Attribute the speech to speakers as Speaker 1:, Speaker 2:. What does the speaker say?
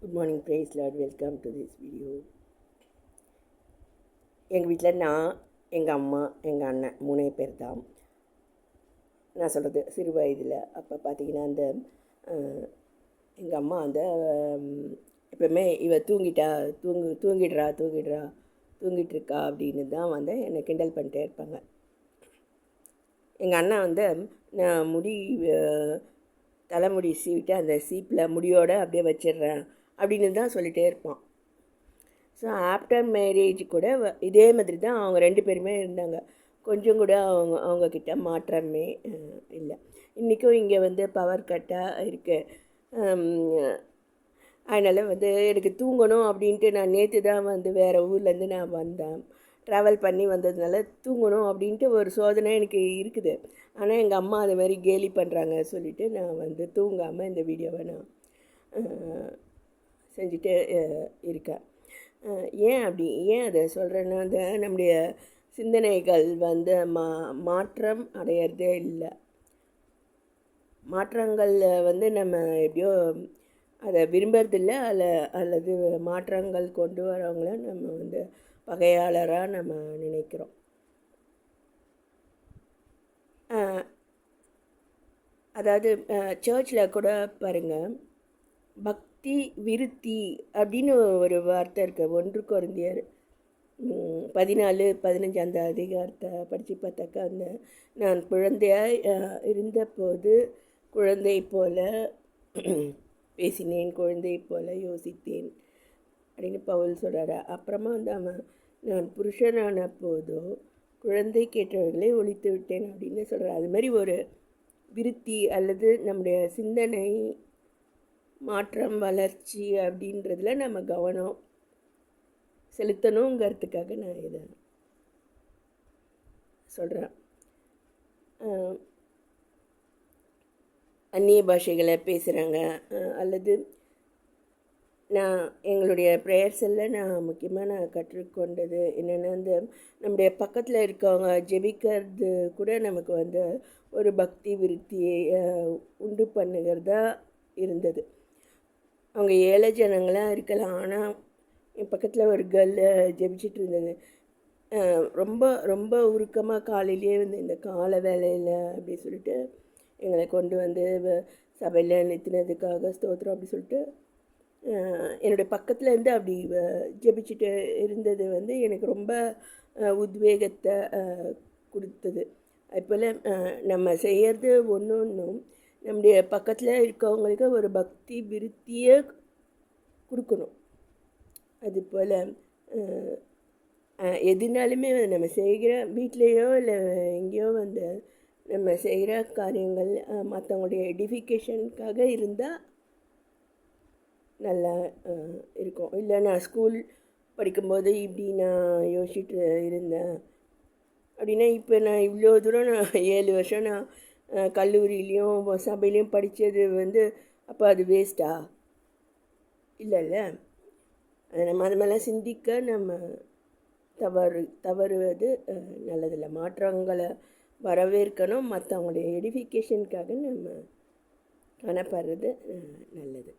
Speaker 1: Good morning praise lord welcome to this video எங்கள் வீட்டில் நான் எங்கள் அம்மா எங்கள் அண்ணன் மூணே பேர் தான் நான் சொல்கிறது சிறு வயதில். அப்போ பார்த்தீங்கன்னா அந்த எங்கள் அம்மா அந்த எப்பவுமே இவ தூங்கிட்டா தூங்கு தூங்கிடுறா தூங்கிடுறா தூங்கிட்டு இருக்கா அப்படின்னு தான் வந்து என்னை கிண்டல் பண்ணிட்டே இருப்பாங்க. எங்கள் அண்ணன் வந்து நான் முடி தலைமுடி சீவிட்டு அந்த சீப்பில் முடியோடு அப்படியே வச்சிடுறேன். அப்படின்னு தான் சொல்லிகிட்டே இருப்பான். ஸோ ஆஃப்டர் மேரேஜ் கூட வ- இதே மாதிரி தான் அவங்க ரெண்டு பேருமே இருந்தாங்க. கொஞ்சம் கூட அவங்க அவங்கக்கிட்ட மாற்றமே இல்லை. இன்றைக்கும் இங்கே வந்து பவர் கட்டாக இருக்குது அதனால் வந்து எனக்கு தூங்கணும் அப்படின்ட்டு நான் நேற்று தான் வந்து வேறு ஊர்லேருந்து நான் வந்தேன். ட்ராவல் பண்ணி வந்ததுனால தூங்கணும் அப்படின்ட்டு ஒரு சோதனை எனக்கு இருக்குது. ஆனால் எங்கள் அம்மா அது மாதிரி கேலி பண்ணுறாங்க சொல்லிவிட்டு நான் வந்து தூங்காமல் இந்த வீடியோவை நான் செஞ்சுட்டு இருக்கேன் ஏன் அப்படி ஏன் அதை சொல்கிறேன்னா அந்த நம்முடைய சிந்தனைகள் வந்து மா மாற்றம் அடையிறதே இல்லை. மாற்றங்கள் வந்து நம்ம எப்படியோ அதை விரும்புறதில்ல அல்ல அல்லது மாற்றங்கள் கொண்டு வரவங்கள நம்ம வந்து பகையாளராக நம்ம நினைக்கிறோம். அதாவது சர்ச்சில் கூட பாருங்கள் பக் விருத்தி அப்படின்னு ஒரு வார்த்தை இருக்குது ஒன்று குறைந்தியர் பதினாலு பதினஞ்சு அந்த அதிகாரத்தை படித்து பார்த்தாக்கா அந்த நான் குழந்தையாக இருந்தபோது குழந்தை போல பேசினேன் குழந்தை போல யோசித்தேன் அப்படின்னு பவுல் சொல்கிறாரு அப்புறமா வந்து அவன் நான் புருஷனான போதோ குழந்தை கேட்டவர்களை ஒழித்து விட்டேன் அப்படின்னு சொல்கிறார் அது மாதிரி ஒரு விருத்தி அல்லது நம்முடைய சிந்தனை மாற்றம் வளர்ச்சி அப்படின்றதுல நம்ம கவனம் செலுத்தணுங்கிறதுக்காக நான் இதை சொல்கிறேன் அந்நிய பாஷைகளை பேசுகிறாங்க அல்லது நான் எங்களுடைய ப்ரேயர்ஸில் நான் முக்கியமாக நான் கற்றுக்கொண்டது என்னென்னா இந்த நம்முடைய பக்கத்தில் இருக்கவங்க ஜெபிக்கிறது கூட நமக்கு வந்து ஒரு பக்தி விருத்தியை உண்டு பண்ணுகிறதா இருந்தது. அவங்க ஏழை ஜனங்களாக இருக்கலாம். ஆனால் என் பக்கத்தில் ஒரு கேர்ள் ஜெபிச்சிட்டு இருந்தது. ரொம்ப ரொம்ப உருக்கமாக காலையிலேயே வந்து இந்த கால வேலையில் அப்படி சொல்லிட்டு எங்களை கொண்டு வந்து சபையில் நிறுத்தினதுக்காக ஸ்தோத்திரம் அப்படி சொல்லிட்டு என்னுடைய பக்கத்தில் இருந்து அப்படி வ- ஜெபிச்சுட்டு இருந்தது வந்து எனக்கு ரொம்ப உத்வேகத்தை கொடுத்தது. அதுபோல் நம்ம செய்கிறது ஒன்று ஒன்றும் நம்முடைய பக்கத்தில் இருக்கவங்களுக்கு ஒரு பக்தி விருத்தியை கொடுக்கணும். அது போல் எதுனாலுமே நம்ம செய்கிற வீட்லேயோ இல்லை எங்கேயோ வந்து நம்ம செய்கிற காரியங்கள் மற்றவங்களுடைய எடிஃபிகேஷனுக்காக இருந்தால் நல்லா இருக்கும். இல்லை நான் ஸ்கூல் படிக்கும்போது இப்படி நான் யோசிச்சுட்டு இருந்தேன். அப்படின்னா இப்போ நான் இவ்வளோ தூரம் நான் ஏழு வருஷம் நான் கல்லூரியிலையும் சபையிலையும் படித்தது வந்து அப்போ அது வேஸ்ட்டா இல்லைல்ல. அதை நம்ம அது மாதிரிலாம் சிந்திக்க நம்ம தவறு தவறுவது நல்லதில்லை. மாற்றங்களை வரவேற்கணும். மற்றவங்களுடைய எடிஃபிகேஷனுக்காக நம்ம கணப்படுறது நல்லது.